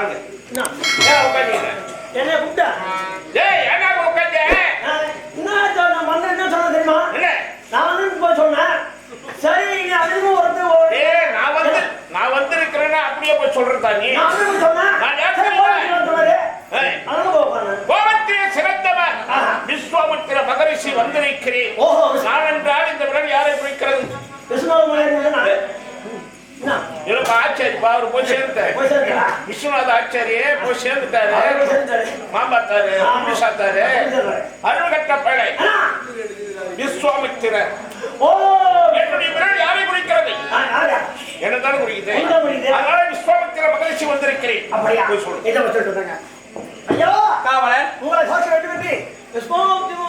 வாங்க. என்ன? கூப்பிட்டா? ஏய் ஏன்னா உட்காந்து என்ன சொன்ன மன்ன என்ன சொன்ன தெரியுமா? நான் வந்து போய் சொன்னேன். சரி நீ அதுவும் ஏ நான் வந்து நான் வந்து இருக்கிறேன்னா அப்படியே போய் சொல்றதா நீ? நான் வந்து சொன்னேன். நான் விஸ்வாமித்திர மகரிஷி வந்திருக்கிறேன். நான் என்றால் இந்த விடம் யாரை குறிக்கிறது? விஸ்வாமித்திர அவரு போய் சேர்ந்துட்டாரு விஸ்வநாத ஆச்சாரியே போய் சேர்ந்துட்டாரு மாம்பாத்தாரு சாத்தாரு அருள் கட்ட பழை விஸ்வாமித்திரர் என்னுடைய விரல் யாரை குறிக்கிறது என்னதான் குறிக்குது அதனால விஸ்வாமித்திர போய் சொல்லுங்க ஐயோ காவலர் உங்களை சோச வேண்டும் என்று விஸ்வாமித்திர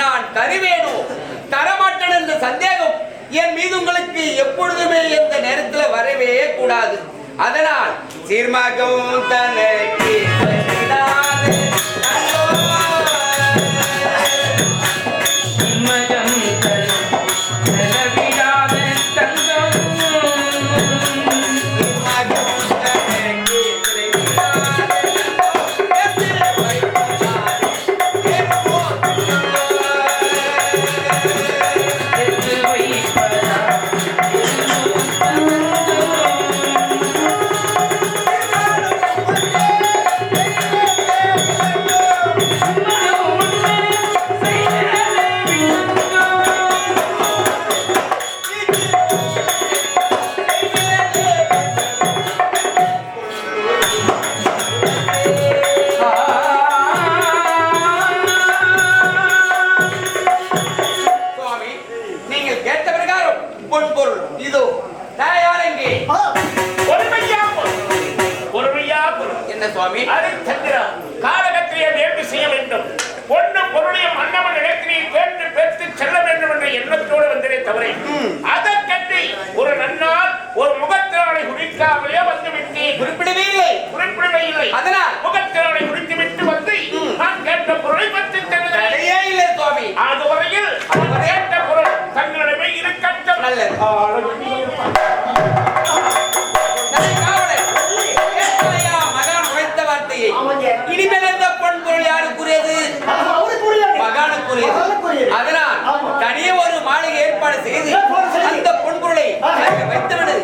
நான் தருவேனோ தரமாட்டேன் என்ற சந்தேகம் என் மீது உங்களுக்கு எப்பொழுதுமே எந்த நேரத்தில் வரவே கூடாது. அதனால் சீர்மாகவும் தனக்கு குறிப்பிடவே இல்லை. குறிப்பிடவே இல்லை. கேட்ட பொருளை பற்றி தெரியே இல்லை சுவாமி. அது வரையில் அவர் கேட்ட பொருள் தங்களிடமே இருக்கட்டும். நல்லது. இனிமேல் பொன்பொருள் யாருக்குரியது? மகானுக்குரியது. அதனால் தனியே ஒரு மாளிகை ஏற்பாடு செய்து அந்த பொன்பொருளை வைத்துவிடு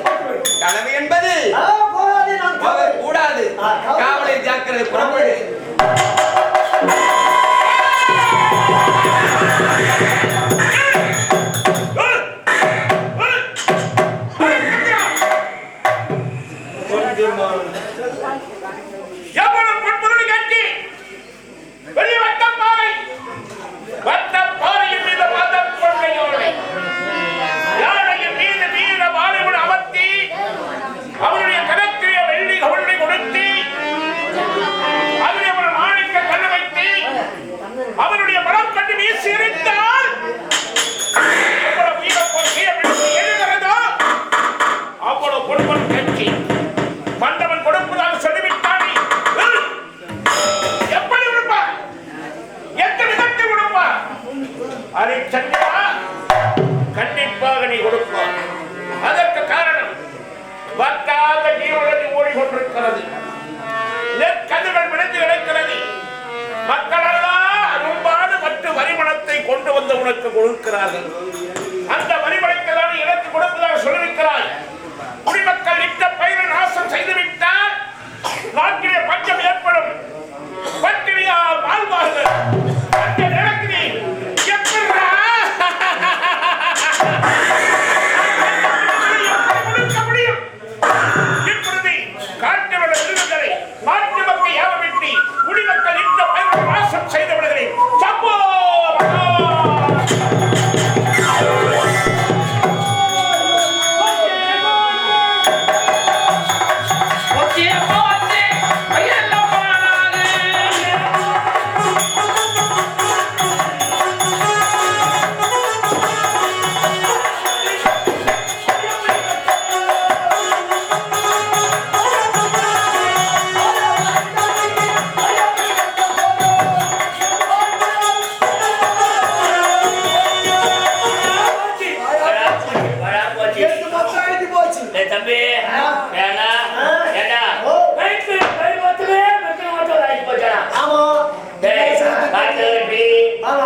அடங்காத நீருடன் ஓடிக்கொண்டிருக்கிறது. நெற்கதிர்கள் விழுந்து கிடக்கிறது. மக்களெல்லாம் அரும்பாடு மற்ற வரிமணத்தை கொண்டு வந்த உனக்கு கொடுக்கிறார்கள். அந்த வரிமணத்தை தான் எனக்கு கொடுப்பதாக சொல்லியிருக்கிறாய். குடிமக்கள் இட்ட பயிரை நாசம் செய்துவிட்டால் நாட்டிலே பஞ்சம் ஏற்படும். பட்டினியால் வாழ்வார்கள்.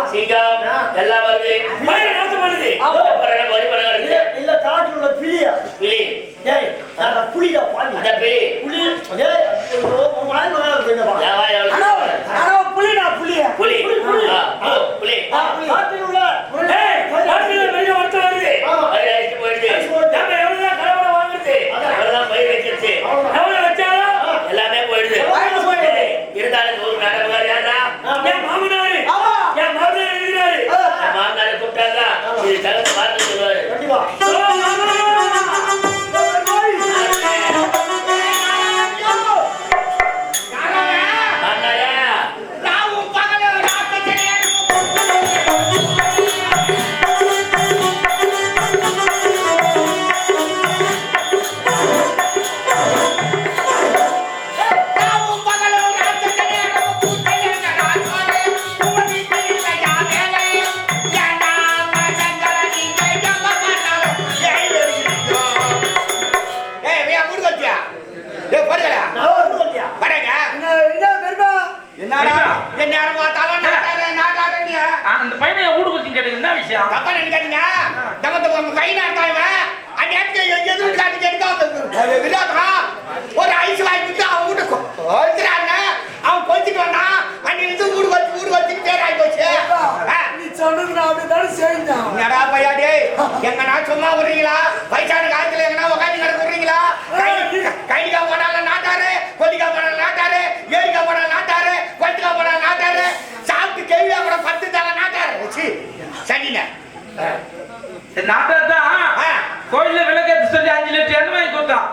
சிங்கம் எல்லாம் வருது நாசம் பண்ணுது. இல்ல காட்டுல புலியா புலி புலியா புலி புலி Glad to கோயில்ல விளக்கேத்து சொல்லி அஞ்சு லிட்டர் எண்ணெய் வாங்கி கொடுத்தான்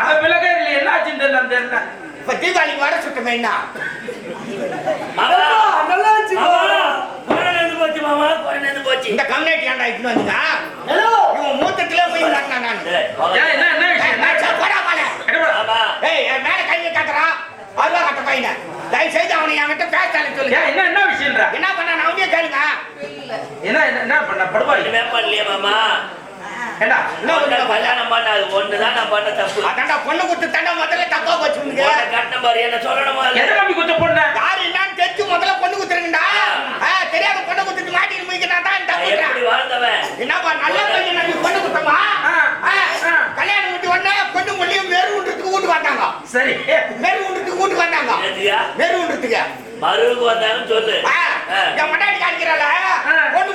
அந்த விளக்கேறல என்ன ஆச்சுன்னு தெரியல அந்த எண்ணெய். இப்ப தீபாவளிக்கு வர சுட்டமே என்ன? நல்லா வச்சுக்கோ. மாமா குறைந்து போச்சு இந்த கம்யூனிட்டி ஏன்டா இட்டு வந்தீங்க? ஹலோ. இவன் மூத்தத்திலே போய் நான். என்ன என்ன விஷயம்? என்ன சரி, போடா போல ஏய் மேல கை காட்டுறான் அருவா கட்ட பையனை. தயவு செய்து அவனை என்கிட்ட சொல்லுங்க ஏன் என்ன என்ன விஷயம்டா? என்ன பண்ண நான் கேளுங்க. என்ன என்ன என்ன பண்ண? ஒண்ணுமே பண்ணலையே மாமா. ஏண்டா? கல்யாணம் பண்ண அது ஒண்ணுதான் நான் பண்ண தப்பு. அதான்டா பொண்ணு குத்து தாண்டா முதல்ல தப்பா கட்டின என்ன சொல்லணுமா? எதை நம்பி குத்த பொண்ண? யாரு என்னன்னு தெரிஞ்சு முதல்ல பொண்ணு குத்துறீங்கடா ஆ, தெரியாத பொண்ணு குத்துட்டு மாட்டிட்டு முடிக்கிறா தான் எப்படி வாழ்ந்தவன்? என்னப்பா நல்ல பையன் நம்பி பொண்ணு குத்தமா. கல்யாணம் விட்டு உடனே பொண்ணு மொழியும் வேறு ஒன்றத்துக்கு வீட்டுக்கு வந்தாங்க. சரி. வேறு ஒன்றத்துக்கு வீட்டுக்கு வந்தாங்க. வேறு ஒன்றத்துக்கு மருவுக்கு வந்தாங்கன்னு சொல்லு. என் மண்டாட்டி காணிக்கிறாள ஆ. பொண்ணு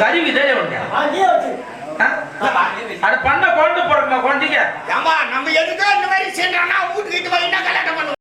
கருவி தானே அறிவு உண்டு அங்கேயே பண்ண குழந்தை பிறக்கல குழந்தைங்க நம்ம எதுக்கோ இந்த மாதிரி சேர்றானா வீட்டுக்கு போய் என்ன கல்யாணம் பண்ணுவோம்?